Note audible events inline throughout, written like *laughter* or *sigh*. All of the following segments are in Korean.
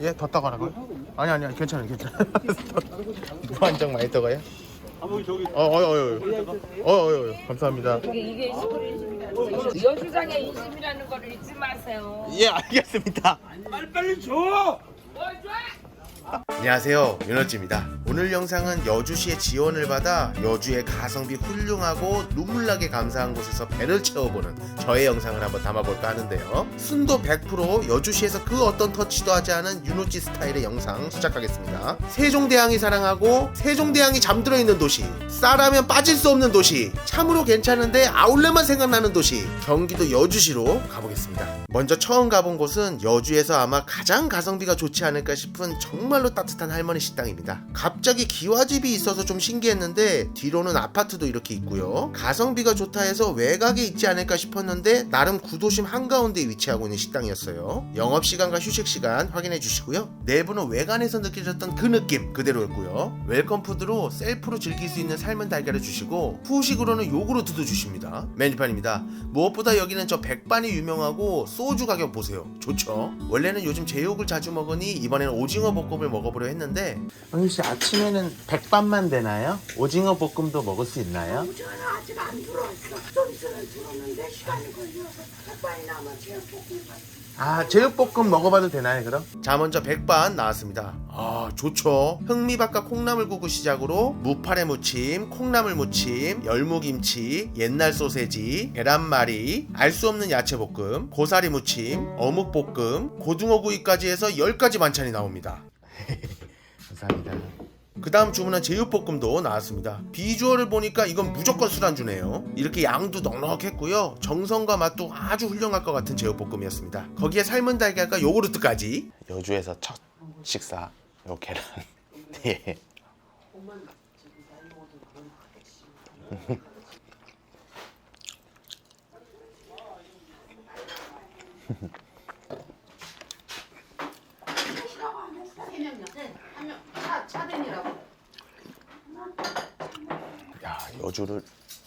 예, 더 떠가라고요? 아니 아니 괜찮아요 괜찮아요 *laughs* 무한정 많이 떠가요? 저기 어, 어, 어, 어, 어, 어, 어, 감사합니다. 이게 이게 거. 여주장의 인심이라는 거를 잊지 마세요. 예, 알겠습니다. 빨리 빨리 줘. 뭘 줘? 안녕하세요, 윤호찌입니다. 오늘 영상은 여주시의 지원을 받아 여주의 가성비 훌륭하고 눈물나게 감사한 곳에서 배를 채워보는 저의 영상을 한번 담아볼까 하는데요. 순도 100% 여주시에서 그 어떤 터치도 하지 않은 윤호찌 스타일의 영상 시작하겠습니다. 세종대왕이 사랑하고 세종대왕이 잠들어 있는 도시, 쌀하면 빠질 수 없는 도시, 참으로 괜찮은데 아울렛만 생각나는 도시, 경기도 여주시로 가보겠습니다. 먼저 처음 가본 곳은 여주에서 아마 가장 가성비가 좋지 않을까 싶은 정말로 따뜻한 할머니 식당입니다. 갑 자기 기와집이 있어서 좀 신기했는데 뒤로는 아파트도 이렇게 있고요. 가성비가 좋다 해서 외곽에 있지 않을까 싶었는데 나름 구도심 한가운데 위치하고 있는 식당이었어요. 영업시간과 휴식시간 확인해 주시고요. 내부는 외관에서 느껴졌던 그 느낌 그대로였고요. 웰컴 푸드로 셀프로 즐길 수 있는 삶은 달걀을 주시고 후식으로는 요구르트도 주십니다. 메뉴판입니다. 무엇보다 여기는 저 백반이 유명하고 소주 가격 보세요. 좋죠? 원래는 요즘 제육을 자주 먹으니 이번에는 오징어 볶음을 먹어보려 했는데 황희 씨 아침 에는 백반만 되나요? 오징어 볶음도 먹을 수 있나요? 저는 아직 안 들어왔어. 좀 있으면 들어오는데 시간이 걸려서 백반이 남아 제육볶음 아 제육볶음 먹어봐도 되나요 그럼? 자 먼저 백반 나왔습니다 아 좋죠 흑미밥과 콩나물국을 시작으로 무파래 무침 콩나물 무침 열무김치 옛날 소세지 계란말이 알 수 없는 야채볶음 고사리 무침 어묵볶음 고등어구이까지 해서 10가지 반찬이 나옵니다 *laughs* 감사합니다. 그 다음 주문한 제육볶음도 나왔습니다. 비주얼을 보니까 이건 무조건 술안주네요. 이렇게 양도 넉넉했고요. 정성과 맛도 아주 훌륭할 것 같은 제육볶음이었습니다. 거기에 삶은 달걀과 요구르트까지. 여주에서 첫 식사 요 계란. *laughs* 예. 여주를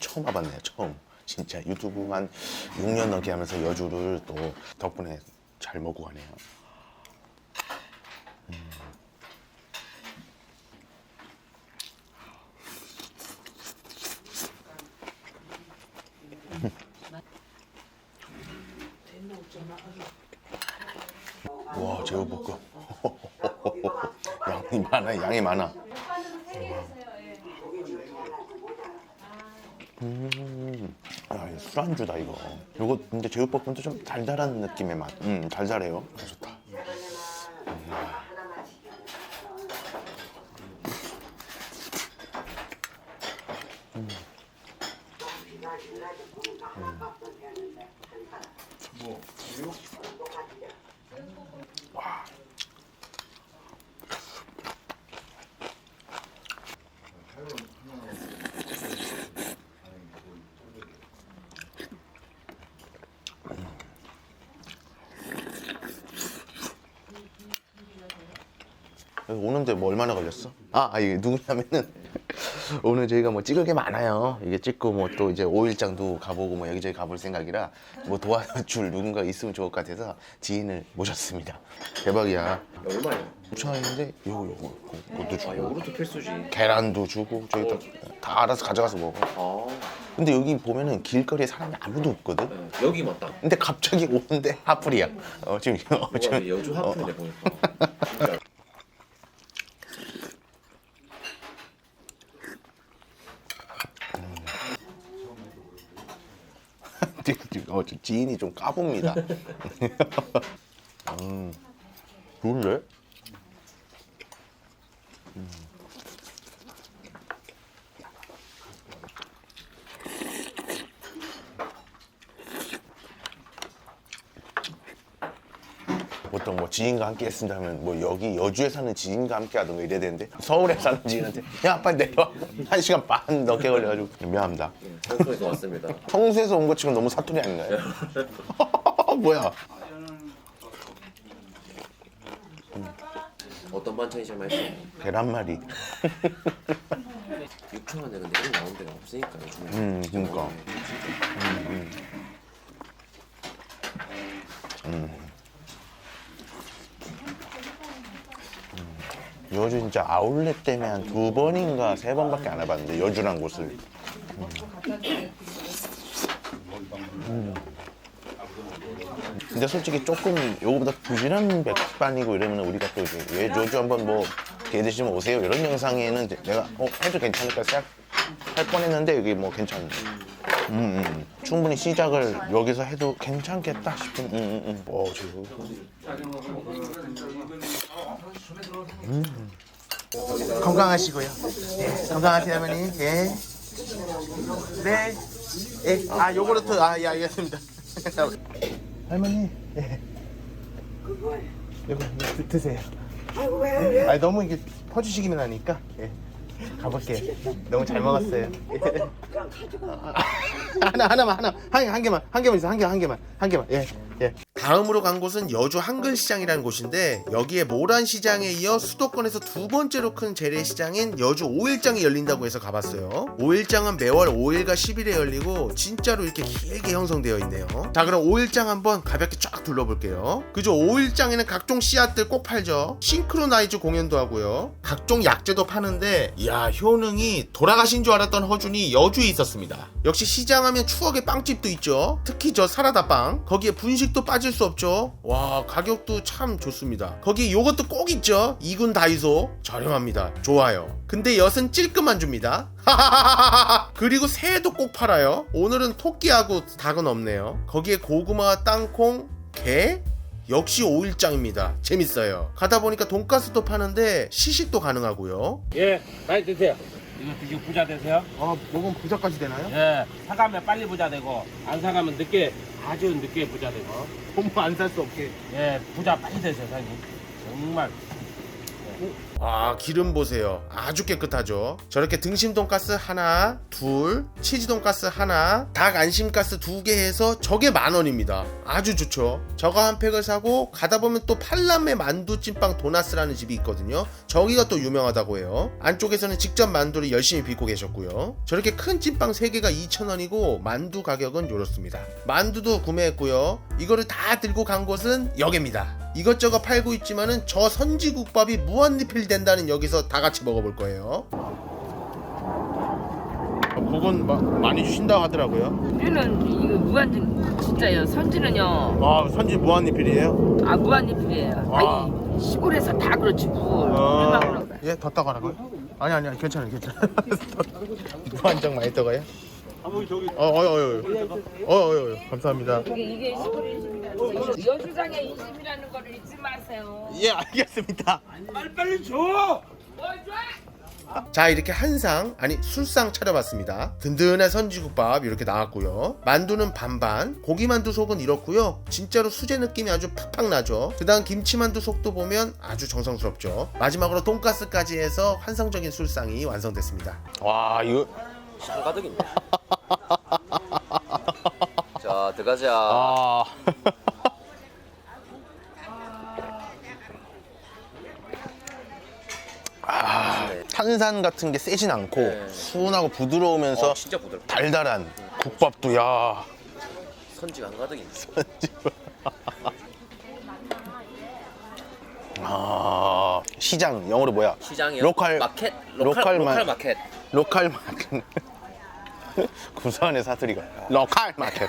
처음 와봤네요 처음. 진짜 유튜브 한 6년 넘게 하면서 여주를 또 덕분에 잘 먹고 가네요. *laughs* 와 제육 볶음 *laughs* 양이 많아 양이 많아 음, 아, 술안주다 이거. 이거 근데 제육볶음도 좀 달달한 느낌의 맛. 음, 달달해요. 아, 좋다. 오는데 뭐 얼마나 걸렸어? 아, 아 이게 누구냐면은 *laughs* 오늘 저희가 뭐 찍을 게 많아요. 이게 찍고 뭐 또 이제 5일장도 가보고 뭐 여기저기 가볼 생각이라 뭐 도와줄 누군가 있으면 좋을 것 같아서 지인을 모셨습니다. 대박이야. 얼마예요? 추천인데 요거 요거 그것도 아, 주고 요구르트 필수지. 계란도 주고 저희 다, 다 알아서 가져가서 먹어. 아, 근데 여기 보면은 길거리에 사람이 아무도 없거든. 네. 여기 맞다. 근데 갑자기 오는데 하플이야. 어 지금 어, 뭐가 지금 여주 하프네 보니까. 진짜. 어, 저 지인이 좀 까봅니다. *laughs* 음, 좋은데? 음. 보통 뭐 지인과 함께 했습니다면 뭐 여기 여주에 사는 지인과 함께 하던가 이래야 되는데 서울에 사는 지인한테 *laughs* 야 빨리 내려와 *laughs* 한 시간 반 넘게 걸려가지고 미안합니다 성수에서 왔습니다. 성수에서 온 것 치고 너무 사투리 아닌가요? *laughs* 뭐야? 어떤 반찬이 제일 맛있어요? 계란말이. 6천 원에 근데 이런 나온 데가 없으니까 요즘에. 음, 그러니까. 여주 진짜 아울렛 때문에 한 두 번인가 세 번밖에 안 와봤는데 여주란 곳을. 음. 음. 근데 솔직히 조금 요거보다 부실한 백반이고 이러면 우리가 또 이제 왜 여주 한번 뭐 기회 되시면 오세요 이런 영상에는 내가 어 해도 괜찮을까 생각할 뻔했는데 여기 뭐 괜찮네. 음, 음. 충분히 시작을 여기서 해도 괜찮겠다 싶은. 음, 음, 음. 어, 저 건강하시고요. 네, 건강하세요, 어머니. 예. 네. 예. 아, 요거르트. 아, 예, 알겠습니다. *laughs* 할머니. 예. 이거 드- 드세요. 아이고 왜 왜? 아, 너무 이게 퍼주시기만 하니까. 예. 가볼게요. 너무 잘 먹었어요. 예. *laughs* 하나 하나만 하나 한, 한 개만 한 개만 있어 한 개 한 개만 한 개만 예 예. 다음으로 간 곳은 여주 한글시장이라는 곳인데 여기에 모란시장에 이어 수도권에서 두 번째로 큰 재래시장인 여주 5일장이 열린다고 해서 가봤어요. 5일장은 매월 5일과 10일에 열리고 진짜로 이렇게 길게 형성되어 있네요. 자 그럼 5일장 한번 가볍게 쫙 둘러볼게요. 그죠 5일장에는 각종 씨앗들 꼭 팔죠. 싱크로나이즈 공연도 하고요. 각종 약재도 파는데 이야 효능이 돌아가신 줄 알았던 허준이 여주에 있었습니다. 역시 시장하면 추억의 빵집도 있죠. 특히 저 사라다빵. 거기에 분식도 빠질 수 없죠. 와 가격도 참 좋습니다. 거기에 요것도 꼭 있죠? 이군 다이소? 저렴합니다. 좋아요. 근데 엿은 찔끔만 줍니다. *laughs* 그리고 새도 꼭 팔아요. 오늘은 토끼하고 닭은 없네요. 거기에 고구마와 땅콩 게? 역시 5일장입니다. 재밌어요. 가다 보니까 돈가스도 파는데 시식도 가능하고요. 예, 많이 드세요. 이거 드시고 부자 되세요. 아 먹으면 부자까지 되나요? 예, 사가면 빨리 부자 되고 안 사가면 늦게 아주 늦게 부자 되고. 너무 안 살 수 없게 예, 부자 빨리 되세요, 사장님. 정말. 아 기름 보세요. 아주 깨끗하죠? 저렇게 등심 돈가스 하나 둘 치즈 돈가스 하나 닭 안심가스 두 개 해서 저게 만 원입니다. 아주 좋죠? 저거 한 팩을 사고 가다 보면 또 팔남매 만두 찐빵 도나스라는 집이 있거든요. 저기가 또 유명하다고 해요. 안쪽에서는 직접 만두를 열심히 빚고 계셨고요. 저렇게 큰 찐빵 3개가 2,000원이고 만두 가격은 요렇습니다. 만두도 구매했고요. 이거를 다 들고 간 곳은 여기입니다 이것저것 팔고 있지만은 저 선지국밥이 무한리필 된다는 여기서 다 같이 먹어볼 거예요. 그건 많이 주신다고 하더라고요. 우리는 이거 무한진 진짜요. 선지는요. 아 선지 무한리필이에요? 아 무한리필이에요. 와. 아니 시골에서 다 그렇지 뭘. 아. 예, 더 떠가라고요? 아니 아니 아니 괜찮아요 괜찮아요. 무한정 많이 떠가요? 아버지 저기 어, 어, 어, 어, 어, 어, 어, 감사합니다. 이게 이게 시골 인심이라는 거. 여주장의 인심이라는 거를 잊지 마세요. 예, 알겠습니다. 빨리 빨리 줘? 자 이렇게 한상 아니 술상 차려봤습니다 든든한 선지국밥 이렇게 나왔고요 만두는 반반 고기만두 속은 이렇고요 진짜로 수제 느낌이 아주 팍팍 나죠 그 다음 김치만두 속도 보면 아주 정성스럽죠 마지막으로 돈가스까지 해서 환상적인 술상이 완성됐습니다 와, 이거. 한가득입니다. *laughs* 자, 들어가자. 아. *laughs* 아, 탄산 같은 게 세진 않고 네. 순하고 부드러우면서 어, 진짜 부드럽다. 달달한 국밥도 야. 선지가 한가득입니다. *laughs* 아, 시장 영어로 뭐야? 시장이요? 로컬 마켓? 로컬 로컬, 마- 로컬 마켓. 로컬 마켓. *laughs* 구수한의 사투리가 로컬 마켓.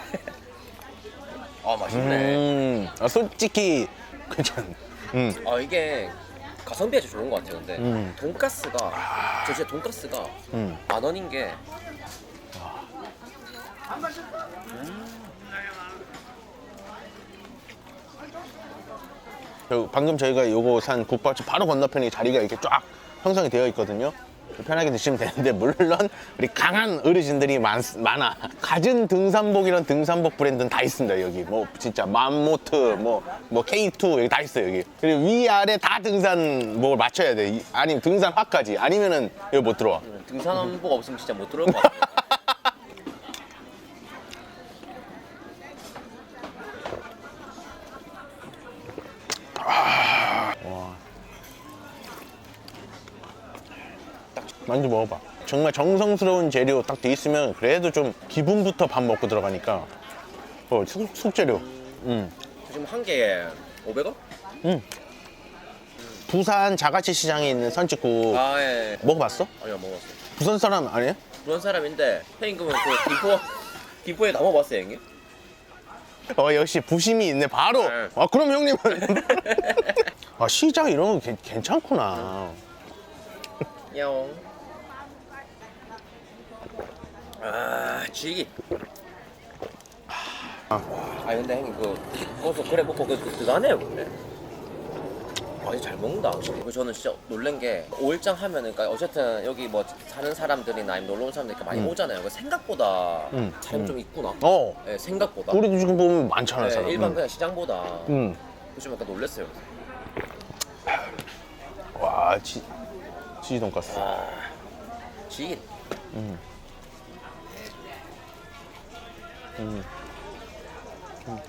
아, 맛있네. 음, 아, 솔직히 괜찮. 음, 아, 이게 가성비가 제일 좋은 것 같아요. 근데 음. 돈가스가 저 진짜 돈가스가 음. 만 원인 게 저 방금 저희가 요거 산 국밥집 바로 건너편에 자리가 이렇게 쫙 형성이 되어 있거든요. 편하게 드시면 되는데 물론 우리 강한 어르신들이 많, 많아. 갖은 등산복 이런 등산복 브랜드는 다 있습니다 여기. 뭐 진짜 맘모트, 뭐, 뭐 K2 여기 다 있어요 여기. 그리고 위 아래 다 등산복을 맞춰야 돼. 이- 아니면 등산화까지. 아니면은 여기 못 들어와. 등산복 없으면 진짜 못 들어올 것 같아 만두 먹어봐. 정말 정성스러운 재료 딱 돼 있으면 그래도 좀 기분부터 밥 먹고 들어가니까. 어, 숙, 숙재료. 음. 지금 한 개에 500원? 부산 자가치 시장에 있는 선짓국 아 예. 먹어봤어? 아니요 먹었어 요. 부산 사람 아니에요? 그런 사람인데 형님 그 김포 *laughs* 김포에 남아봤어요 형님? 어 역시 부심이 있네 바로. 네. 아 그럼 형님은 *laughs* 아 시장 이런 거 괜- 괜찮구나. 야옹. 아 지기. 아 근데 형님 그 거기서 그래 먹고 그, 그 대단해요 근데. 아니 잘 먹는다 확실히. 그리고 저는 진짜 놀란 게 5일장 하면은 그러니까 어쨌든 여기 뭐 사는 사람들이나 아니면 놀러 온 사람들 이렇게 많이 음. 오잖아요. 그 생각보다 음, 사람이 음. 좀 있구나. 어. 네, 생각보다. 우리도 지금 보면 많잖아 네, 사람. 일반 응. 그냥 시장보다 응. 좀 약간 놀랐어요. 와 치, 치즈 돈가스. 아, 지기. 음. 음.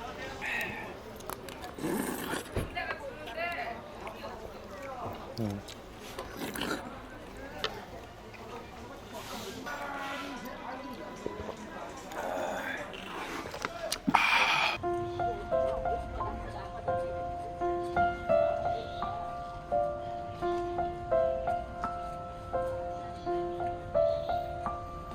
음.